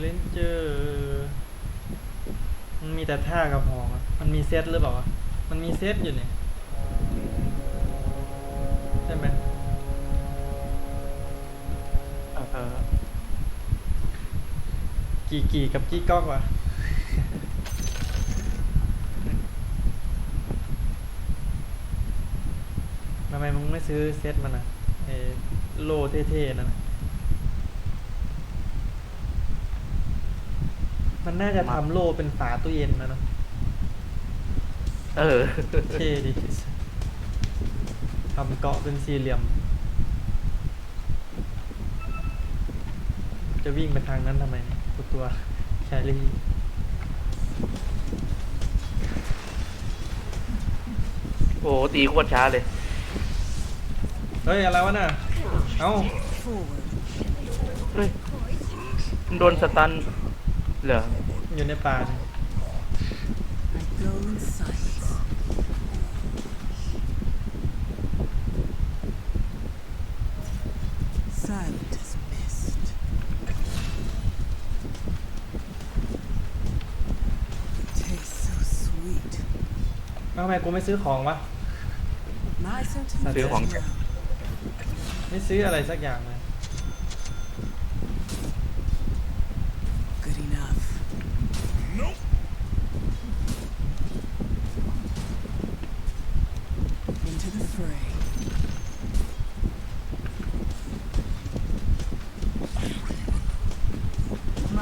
เลนเจอร์มันมีแต่ท่ากับหอกอะมันมีเซตหรือเปล่าวะมันมีเซตอยู่เนี่ยใช่ไหมเออกี่กี่กับกี่ก๊อกวะทำไมมึงไม่ซื้อเซตมันอะไอ้โลเท่ๆนั่นน่ะ มันน่าจะทำโลเป็นฝาตู้เย็นนะเนอะเออ เท่ดีทำเกาะเป็นสี่เหลี่ยม จะวิ่งไปทางนั้นทำไมเนี่ยตัวตัวแครี่โอ้ตีโคตรช้าเลย เฮ้ย อะไรวะน่ะ เอ้า Forward. เฮ้ยมันโดนสตัน เหรออยู่ในป่าเนี่ย I go in silence. Silent as mist. Tastes so sweet. เอ้าทำไมกูไม่ซื้อของวะ My sentiments ซื้อ as ของ well. ไม่ซื้ออะไรสักอย่างเลย Good enough. Nope. Into the fray. My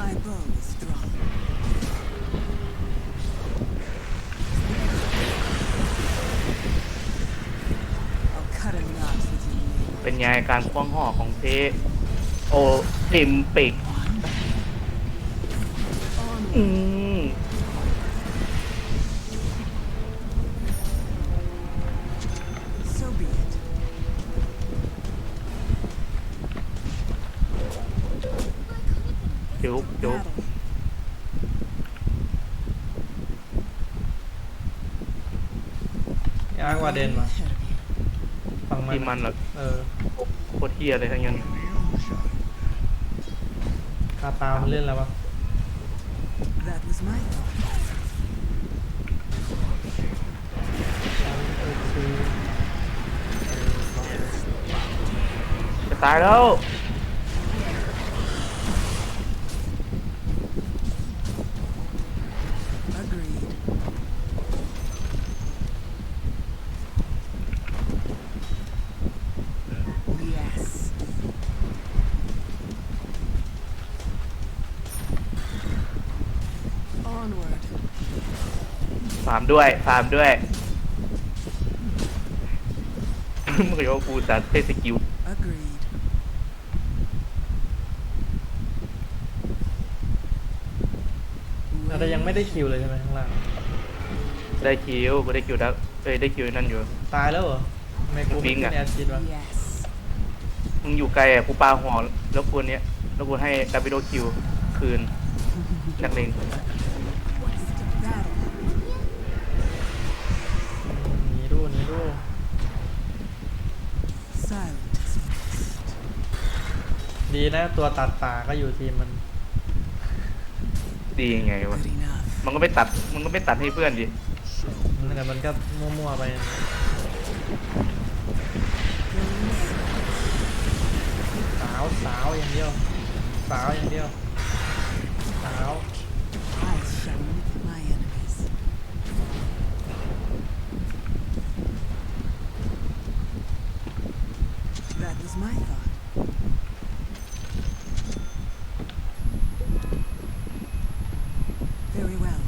bow is drawn. 'll cut a knot with your nail. เป็นไงการคว้างห่อของเทโอลิมปิก อืม มันที่มันเหรอเออโคตรเทียเลยทั้งนั้นคาตามันเล่นแล้ววะ That was my thought. จะตายแล้ว Agreed. Yes. Onward. ฟาร์มด้วย ฟาร์มด้วย มึงก็ว่ากูจะเทสกิล Agreed. เราแต่ยังไม่ได้คิวเลยใช่ไหมข้างล่าง ได้คิวกูได้คิวแล้วเอ้ยได้คิวนั่นอยู่ ตายแล้วเหรอทำไมกูวิ่ไม่งขึ้อะนแอร์ชิดวะ Yes. มึงอยู่ไกลอะกูปาหัวแล้วกูเนี้ยแล้วกูให้ดับเบิลคิวคืนนักเลง Battle. หนี ดูหนีดู Silent as mist. ดีนะตัวตัดป่าก็อยู่ทีมมัน ดียังไงวะ Good enough. มันก็ไม่ตัด มันก็ไม่ตัดให้เพื่อนดิแต่มันก็มั่วๆไป สาวสาวอย่างเดียว สาวอย่างเดียว สาว I'll shun my enemies. That was my thought. Very well.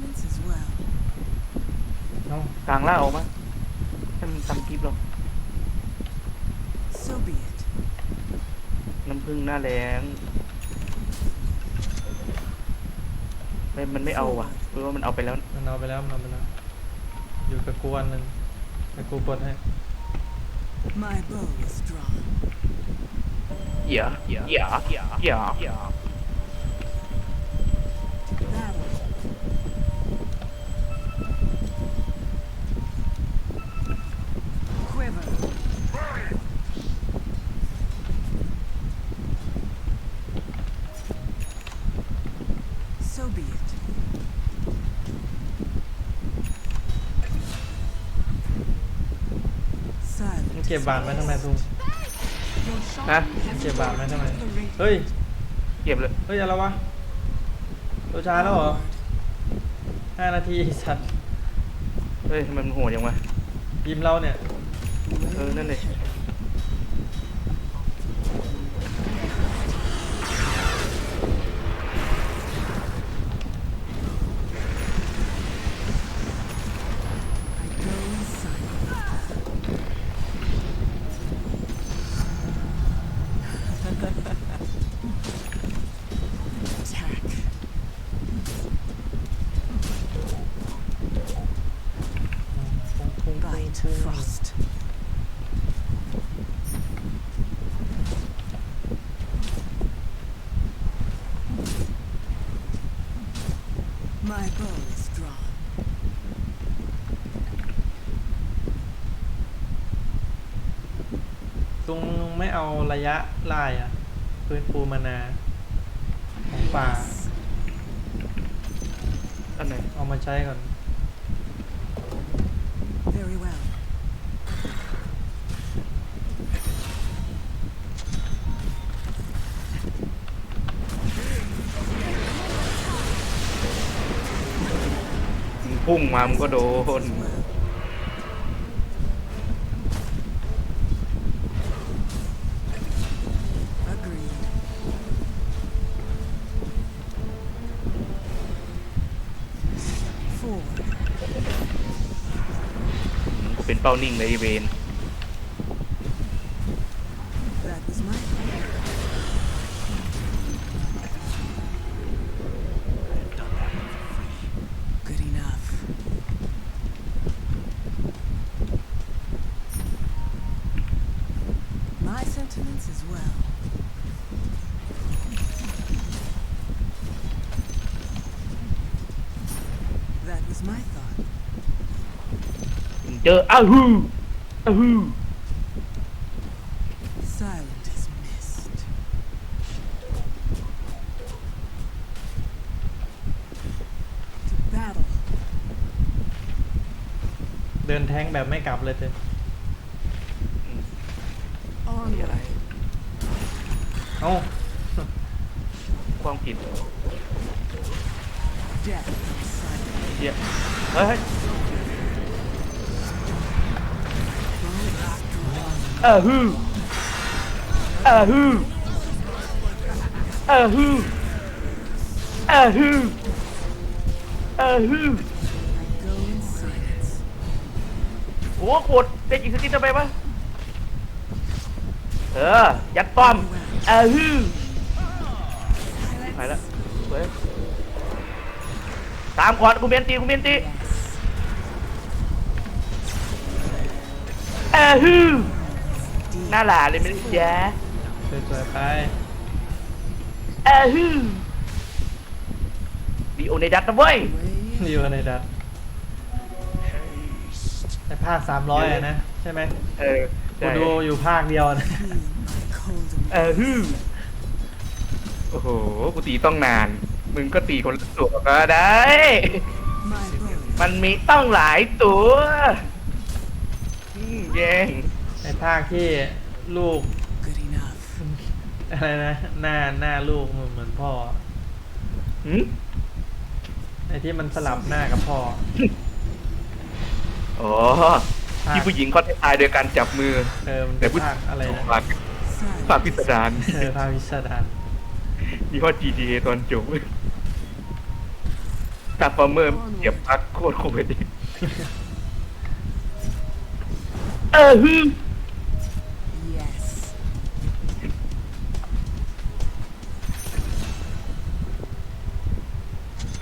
My sentiments as well. เอ้ากลางล่าออกมาให้มันทำคลิปหรอก So be it. น้ำผึ้งหน้าแรงไม่มันไม่เอาว่ะเพราะว่ามันเอาไปแล้ว มันเอาไปแล้วมันเอาไปแล้ว อยู่กับกูอันหนึ่งแต่กูกดให้ My bow is drawn. เหยาเหยาเหยาเหยาเหยา Battle. Quiver. เก็บบาทไว้ทำไมซุงนะเก็บบาทไว้ทำไม เฮ้ย เก็บเลย เฮ้ยอะไรวะตัวช้าแล้วเหรอห้านาทีสัตว์ เฮ้ยทำไมมันโหดยังวะยิมเราเนี่ย เออ นั่นเลย I go in silence. Attack. Bite frost. My bow is drawn. ซุงไม่เอาระยะไล่อะฟื้นฟูมานาของป่า อันไหน เอามาใช้ก่อน Very well. มึง พุ่งมามึงก็โดน Agreed. Four. กูเป็นเป้านิ่งเลยไอ้เวน That was my fault. Good enough. My sentiments as well. That was my thought. มึง เจออ้าวฮูอ้าวฮู Silent as mist. To battle. เดินแท้งแบบไม่กลับเลยเต้มีอะไร Onward. เอ้าความผิด Death comes silent. เหี้ยเฮ้ย โอ้าวฮูอ้าวฮูอ้าวฮูอ้าวฮูอ้าวฮูโอ้โหดเป็นอีกสกินทำไมวะเออ ยัดป้อมอ้าวฮูไปแล้วเว้ยตามก่อนกูเมนตีกูเมนตีโอ้าวฮู หน้าหลาเลยไม่ได้แย่สวยๆไปอ้าวฮูดีโอในดัตนะเว้ย Way อยู่ในดัดในภาคสามร้อยอะนะ ใช่ไหมเออกูดูอยู่ภาคเดียวนะ feel my cold เออฮึมโอ้โหกูตีต้องนาน มึงก็ตีคนละตัวก็ได้ My bow. มันมีต้องหลายตัวอืมแย่งในภาคที่ ลูก Good enough. อะไรนะ หน้าหน้าลูกมันเหมือนพ่อหืมไอ้ที่มันสลับหน้ากับพ่ออ๋อที่ผู้หญิงเขาทายโดยการจับมือ เออมันแต่เป็นผู้ภาคอะไรนะภาค Silence. ภาคพิสดารเออภาควิชาดานยี่ห้อ GTA ตอนจบตาฟอร์เมอร์เก็บพักโคตรโคตรดีเออฮึม Yes.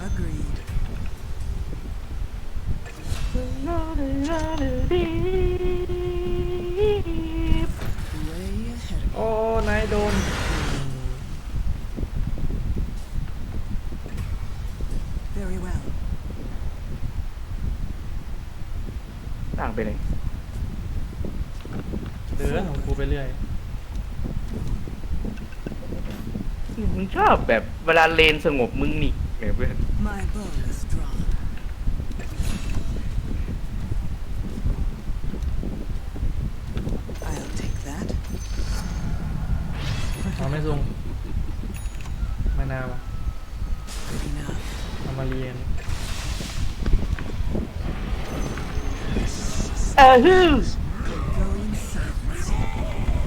Agreed. Way ahead of โอ้ นายโดน Very well. ต่างไปไหนเดินของกูไปเรื่อย มึงชอบแบบเวลาเลนสงบมึงหนิแหมเพื่อน My bow is drawn. เออฮือ Go in silence.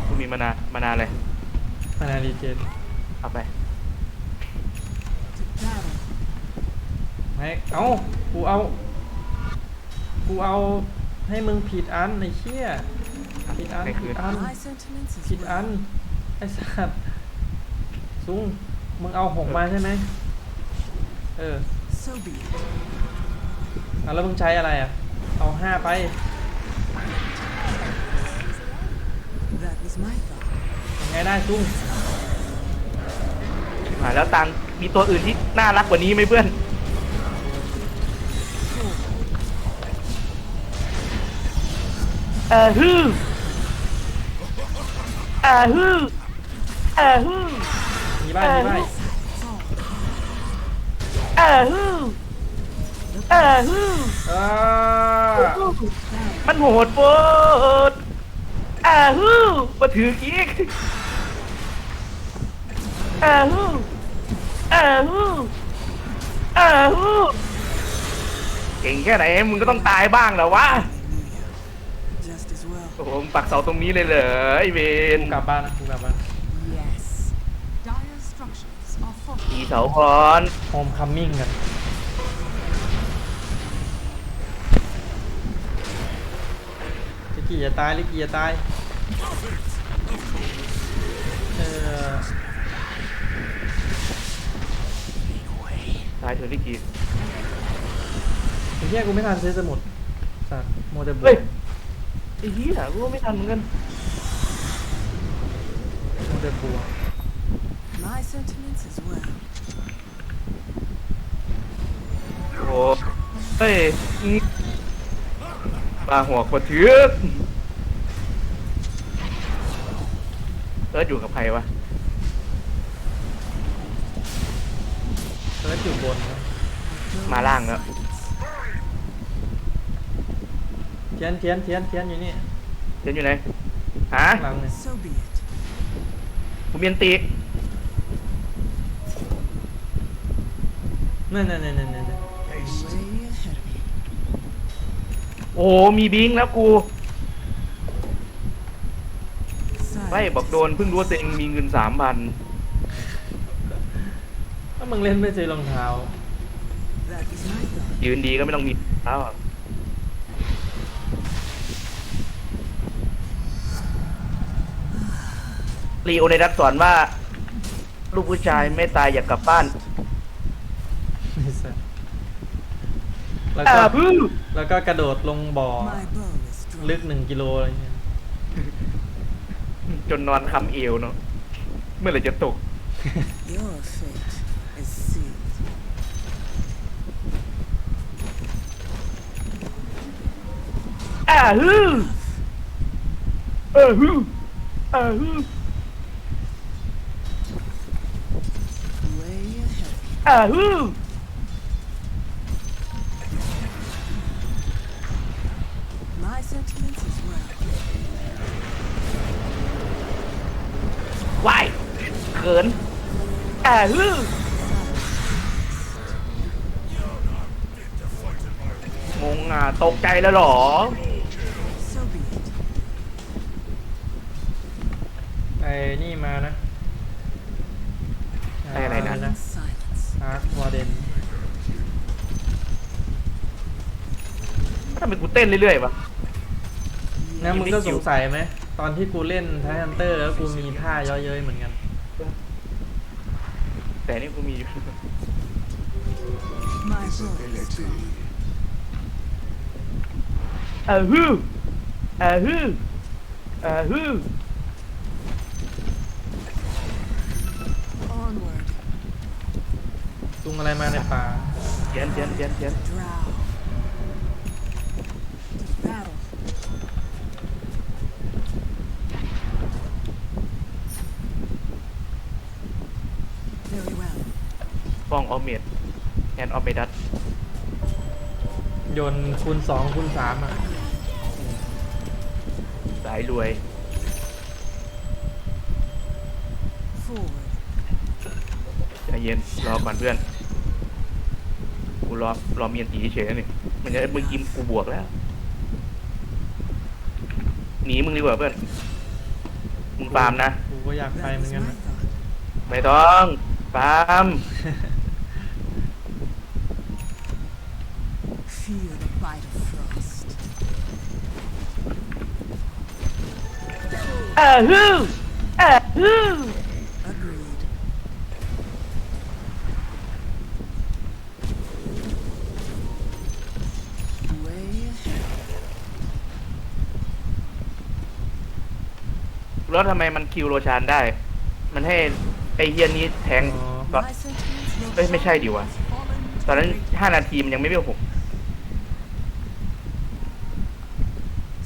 กูมีมานานมานานเลย มานาดีเจน เอาไป To battle. ไม่เอ้ากูเอา กูเอาให้มึงผิดอันไอ้เชี่ยผิดอันให้คืผินดอัน My sentiments as ผิดอัน well. ไอ้สัตว์ซุงมึงเอาหกมาใช่ไหมเออ So be it. อะแล้วมึงใช้อะไรอะ เอาห้าไป That was my thought. ยังไงได้ซุงหายแล้วตังค์มีตัวอื่นที่น่ารักกว่านี้ไหมเพื่อน เออฮือเออฮือเออฮือมีบ้านมีบ้าน Fall. เออฮือเออฮือเออมันโหดโปดเออฮือมาถืออีกเออฮือเออฮือเออฮือเก่งแค่ไหนมึงก็ต้องตายบ้างเหรอวะ Just as well. โอ้โหมึงปักเสาตรงนี้เลยเหรอไอเวนกูกลับบ้านนะกูกลับบ้าน Yes. Dire structures are ตี fortified. เสาก่อนโฮมคัมมิ่งกันลิกกี้จะตายลิกกี้จะตายเออตายเถอะลิกกี้ ไอ้เหี้ยกูไม่ทันซื้อสมุดสัตว์โมเดลบุเฮ้ย ไอ้เหี้ยกูไม่ทันเหมือนกันโมเดลบัว My sentiments as well. โอ้โหเฮ้ยอืมปลาหัวกระเถือกเอิร์ธอยู่กับใครวะเอิร์ธอยู่บนนะมาล่างแล้ว เทียนเทียนเทียนเทียนอยู่นี่เจนอยู่ไหนฮะข้างหลังเนี่ย So be it. กูเมียนตีนั่นนั่นนั่นนั่นนั่น Way ahead of me. โอ้โหมีบิงแล้วกูไม่ Silence. บอกโดนเพิ่งรู้ว่าตัวเองมีเงินสามพันถ้ามึงเล่นไม่ซื้อรองเท้า That was my thought. ยืนดีก็ไม่ต้องมีแล้วอะ ลีโอในรัฐสอนว่า ลูกผู้ชายไม่ตายอยากกลับบ้านไอ้สัสแล้วอ่าก็พึ่งแล้วก็กระโดดลงบ่อ My bow is strong. ลึกหนึ่งกิโลอะไรเงี้ยจนนอนคำเอวเนาะเมื่อไหร่จะตก Your fate is sealed. อ่าฮึเออฮึอ่าฮึ Way ahead of me. อ่าฮึ My sentiments as well. วายเขินอ่าฮึงงอะตกใจแล้วเหรอ So be it. ไอ้นี่มานะ ไอ้อะไรนะ In silence. อาร์ควอเดนทำไมกูเต้นเรื่อยๆวะ นะมึงก็สงสัยไหม ตอนที่กูเล่นไทฮันเตอร์แล้วกูมีท่าย่อเย้ยเหมือนกัน แต่นี่กูมีอยู่ My bow is strong. อ่าฮึอ่าฮึอ่าฮึ Onward. จุ งอะไรมาในป่าเทียนเทียนเทียนเทียน Drow. To battle. Very well. ฟ้องออมเมดแอนออมเมดัสโยนคูณสองคูณสามอะสายรวย Forward. ใจเย็นรอก่อนเพื่อนกู รอรอเมียนตีเฉยๆนี่มันจะมึงกิมกูบวกแล้วหนีมึงดีกว่าเพื่อนมึงฟาร์มนะกูก็อยากไป That เหมือ was นกัน my นะ thought. ไม่ต้องฟาร์ม Feel the bite of frost. เออฮือเออฮือ Agreed. Way ahead. แล้วทำไมมันคิวโรชานได้ มันให้ไอเฮียนี้แทงอ๋อตอน My sentiments will เอ้ยไม่ใช่ดิวะ fallen ตอนนั้น great ห้านาทีมันยังไม่เวลหก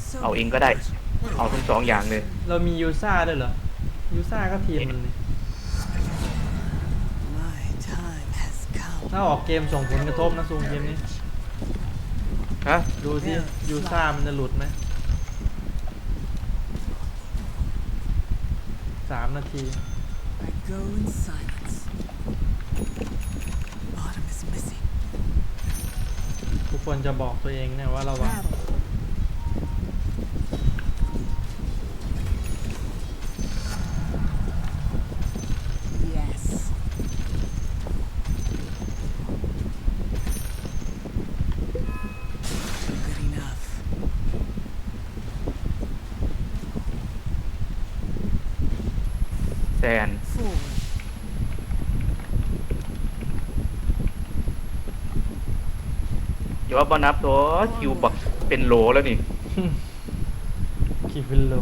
So เอาเองก็ได้ เอาทั้งสองอย่างเลย เรามียูซ่าด้วยเหรอ ยูซ่าก็ทีมมันนี่ My time has come. ถ้าออกเกมส่งผลกระทบนะซูงเกมนี้ ฮะ ดูที่ยูซ่ามันจะหลุดไหมามนาที I go in silence. Autumn is missing. ทุกคนจะบอกตัวเองเนี่ยว่าระวัง Battle. Yes. Good enough. แซ น Forward. อย่าว่าบอนับตัวคิวบักเป็นโหลแล้วนี่ กี่เป็นโหล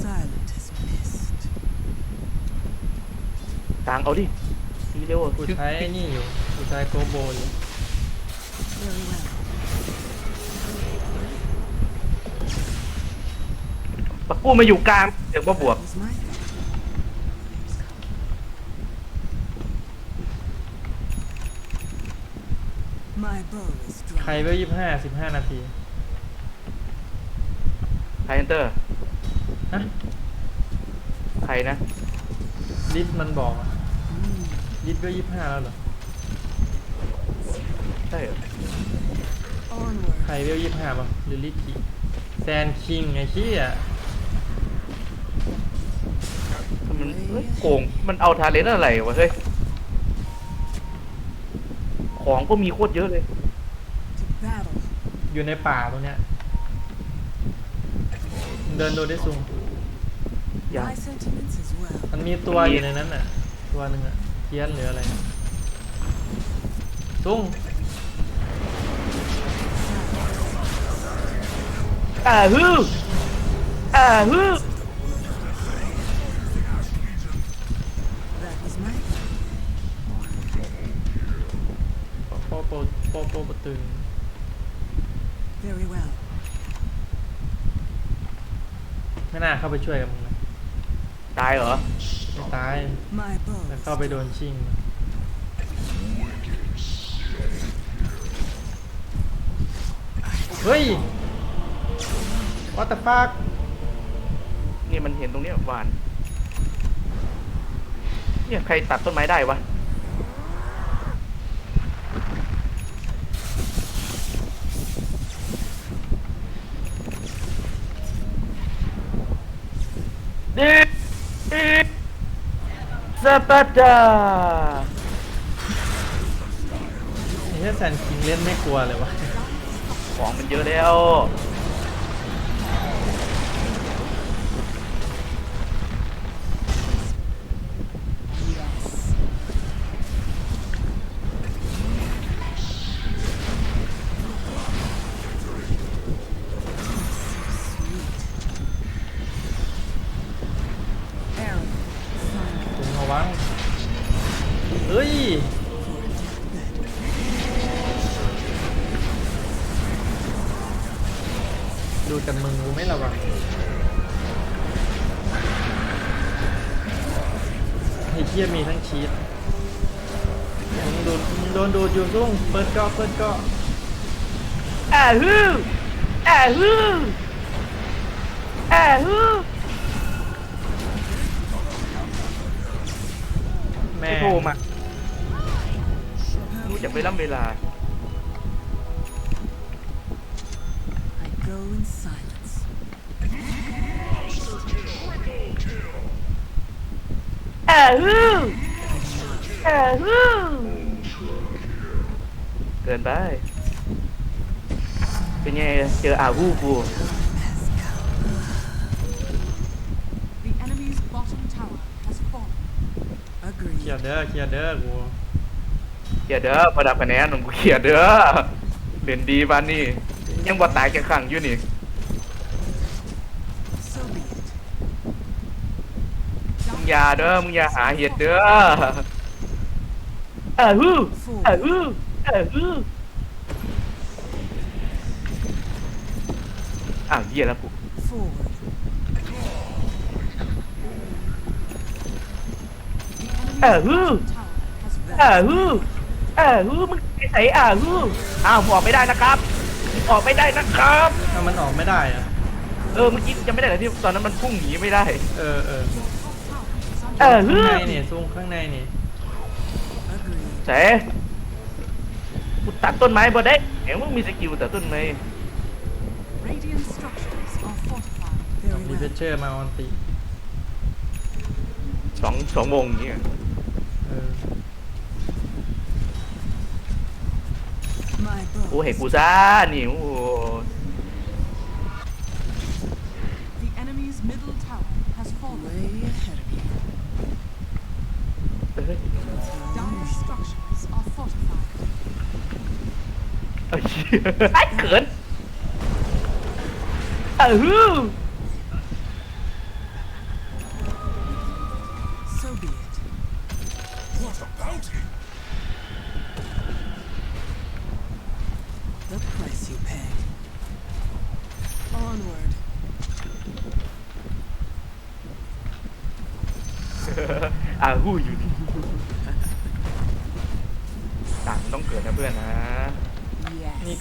Silent as mist. ตางเอาดินี่เร็วกูใช้ไอ้นี่อยู่กูใช้โกโบอยู่ Very well. ปักกู้มาอยู่กลางเดี๋ยวมาบวก That was my thought. My bow is ใคร dry. เวลยี่ห้าสิบห้านาทีไฮเอนเตอร์ฮะใครนะลิสต์มันบอกอะ Mm. ลิสต์เวลยี่ห้าแล้วเหรอ ใช่เหรอ Onward. ใครเวลยี่ห้าป่ะหรือลิสต์กี่แซนคิงไอ้ชี้อะ มันเฮ้ยโกง มันเอาทาเลนต์อะไรวะเฮ้ย ของก็มีโคตรเยอะเลย To battle. อยู่ในป่าตรงเนี้ยเดินดูได้ซุงอย่าง My sentiments as well. มันมีตัวมันมีอยู่ในนั้นน่ะ ตัวหนึ่งอะเทียนหรืออะไรซุงอ่าฮืออ่าฮือ That was my โป โปโปโปโปตึง very well. ไม่น่าเข้าไปช่วยกับมึงเลยตายเหรอ ไม่ตาย My bow. แต่ is เข้าไปโดน dry. ชิง เฮ้ย what the fuck นี่มันเห็นตรงเนี้ยหวาน เนี่ยใครตัดต้นไม้ได้วะ ดิดิ สปาตาไอ้เหี้ยแซนคิงเล่นไม่กลัวเลยวะของมันเยอะแล้ว เปิดเก็เปิดเก็อ่าฮืออ่าฮืออ่าฮือแม่ไม่โทรมารู้จักเวลาเวลา I go Go in silence. เออฮือเออฮือ เกินไป เป็นไงเจออาวูกู The enemy's bottom tower has fallen. เคลีย Agreed. ร์เด้อเคลียร์เด้อกูเขียดเด้อประดับคะแนนของกูเขียดเด้อเด่นดีบ้านนี่ยังบ่ตายแค่ครั้งอยู่นี่ So be it. มึงอย่าเด้อมึงอย่าหาเห็ดเด้อเออฮือเออฮือ เออฮืออ้าวเหี้ยแล้วกู Forward. The Uh, enemy's who? bottom tower has เออฮือเออฮือมึงไปใส่เออฮืออ้าวมึงออกไม่ได้นะครับ ออกไม่ได้นะครับ ถ้ามันออกไม่ได้อะเออเมื่อกี้จะไม่ได้เหรอที่ตอนนั้นมันพุ่งหนีไม่ได้ เออเออ Your top tower is under เอข้างอในนี่ซูมข้างในนี่ Agreed. เส กูตัดต้นไม้บ่ได้เห็นมึงมีสกิลตัดต้นไม้ Radiant structures are fortified. กับ Very รีเฟ well. เชอร์มาออนติ สองสองวงอย่างเงี้ย เออ My โอ้ bow. เห็นกูซ่านี่โอ้โห The enemy's middle tower has fallen. Way ahead of you. เอ้ย Dire structures are fortified. เอาเหี้ยไอ้เขินเออ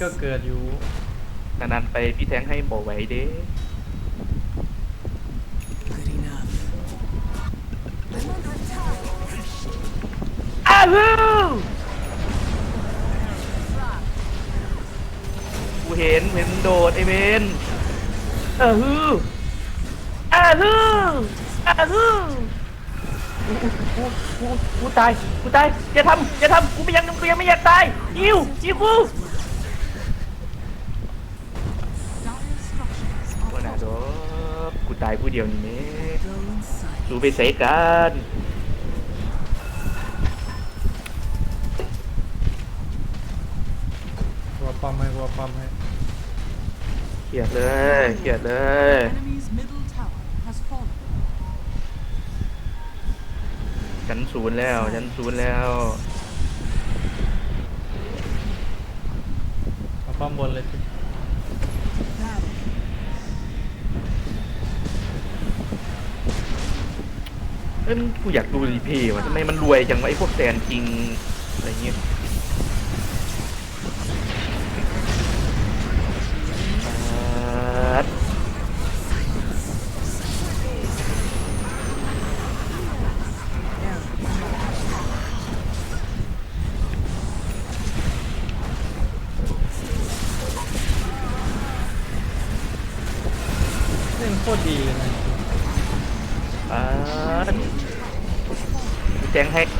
ก็เกิดอยู่ นานๆไปพี่แทงให้บอกไว้เด้ Good enough. อาฮู้กูเห็นเห็นมึงโดดไอเวนอาฮู้อาฮู้อาฮู้กูกูกูกูตาย กูตาย อย่าทำ อย่าทำ กูไม่ยังกูยังไม่อยากตายยิวยิวกู ตายผู้เดียวนี่แม่ Go in silence. ดูไปใส่กันกัวปอมให้กัวปอมให้เขียดเลยเขียดเลย The enemy's middle tower has fallen. ฉันศูนย์แล้วฉันศูนย์แล้ว เอาป้อมบนเลยสิ Battle. เอ้ยกูอยากดูรีเพย์ว่ะทำไมมันรวยจังวะไอ้พวกแซนจริงอะไรเงี้ย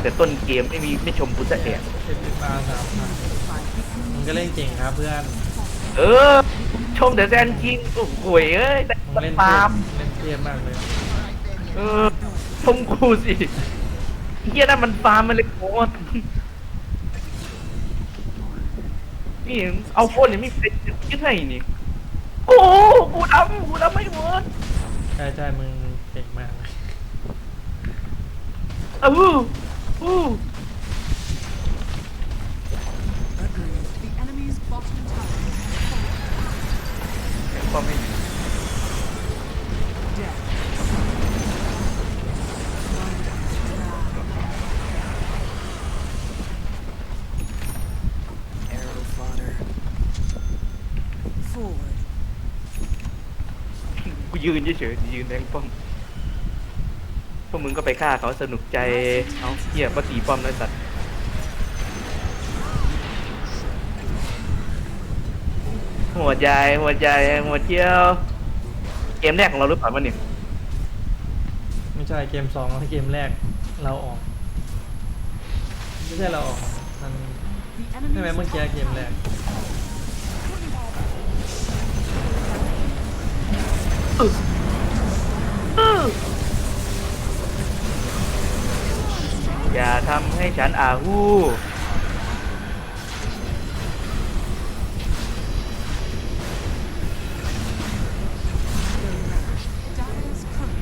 แจ้งให้แต่ต้นเกมไม่มีไม่ชมกูจะแอบเอ็มอาร์สามพันมึงก็เล่นเก่งครับเพื่อนเออ ชมแต่แซนจริงโอ้โหยเอ้ยแต่มึงเล่นฟาเทร์มพเล่นเทพมากเลยเออชมกูสิเฮียนั่นมันฟาร์มมันเลยโคตรนี่เอาโฟนเนี่ยไม่เฟซยึดให้นี่โอ้โหกูดำกูดำไม่หมด ใช่ใช่มึงเก่งมากเลยอ้าวอู้อู้ Agreed. The enemy's bottom tower has fallen. ก็ไม่ Death. Arrow fodder. Forward. กูยืนเฉยๆยืนแดงป้อม พวกมึงก็ไปฆ่าเขาสนุกใจ เอาเหี้ยปะตีป้อมแล้วสัตว์หัวใจหัวใจหัวเที่ยว เกมแรกของเราหรือเปล่ามันนี่ไม่ใช่เกมสองแล้วเกมแรกเราออก ไม่ใช่เราออกมัน The ใช่ไหม enemy's เมื่อกี้ top เกมแรก อย่าทำให้ฉันอาหู้ Dyer's courier.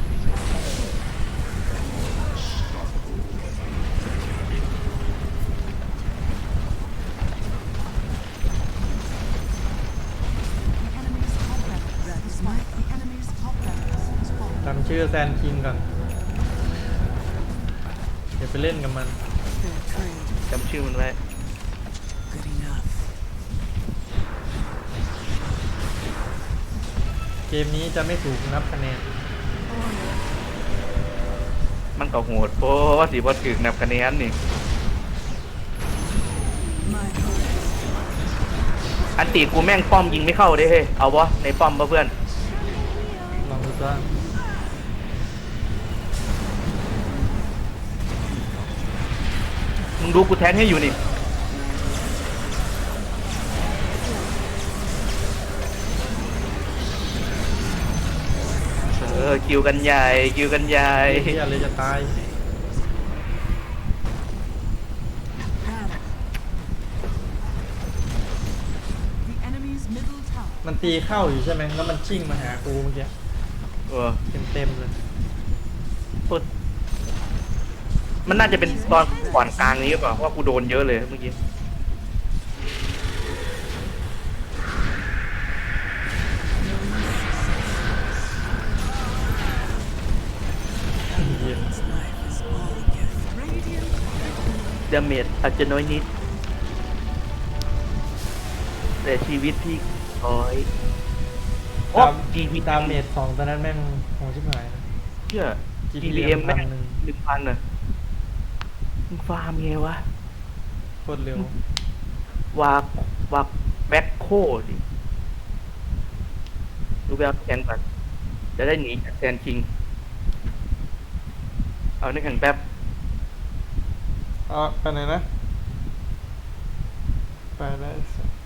The enemy's top barracks. That is Despite the enemy's top barracks has fallen. จำชื่อแซนคิงก่อน เดี๋ยวไปเล่นกับมัน Fair trade. จำชื่อมันไว้ Good enough. เกมนี้จะไม่ถูกนับคะแนน มันก็โหดโอ้ว่าสิบ่ถึกนับคะแนนนี่ My hopes. อันตีกูแม่งป้อมยิงไม่เข้าเด้เฮ้ยเอาวะในป้อมปะเพื่อน ลองดูซะ ดูกูแทงให้อยู่นี่เออคิวกันใหญ่คิวกันใหญ่ไอ้เฮียเลยจะตาย Battle. The enemy's middle tower มันตีเข้าอยู่ใช่ไหมแล้วมันชิ่งมาหากูเมื่อกี้เออเต็มเต็มๆเลยปึ๊ด มันน่าจะเป็นตอนก่อนกลางนี้หรือเปล่าเพราะว่ากูโดนเยอะเลยเมื่อกี้เหี้ย This life is all a gift. radiant ดาเมจอาจจะน้อยนิด แต่ชีวิตพี่ร้อยโอ้ตาม GP ตามเมจสองตอนนั้นแม่งโหชิบหายนะเชื่อ GPM GPM แม่งพันหนึ่ง หนึ่งพันน่ะ มึงฟาร์มไงวะโคตรเร็ว วากวากแบ็คโคดิดูแบบแข่งก่อนจะได้หนีจากแซนคิง เอาในแข่งแป๊บอ๋อไปไหนนะ ไปได้สัก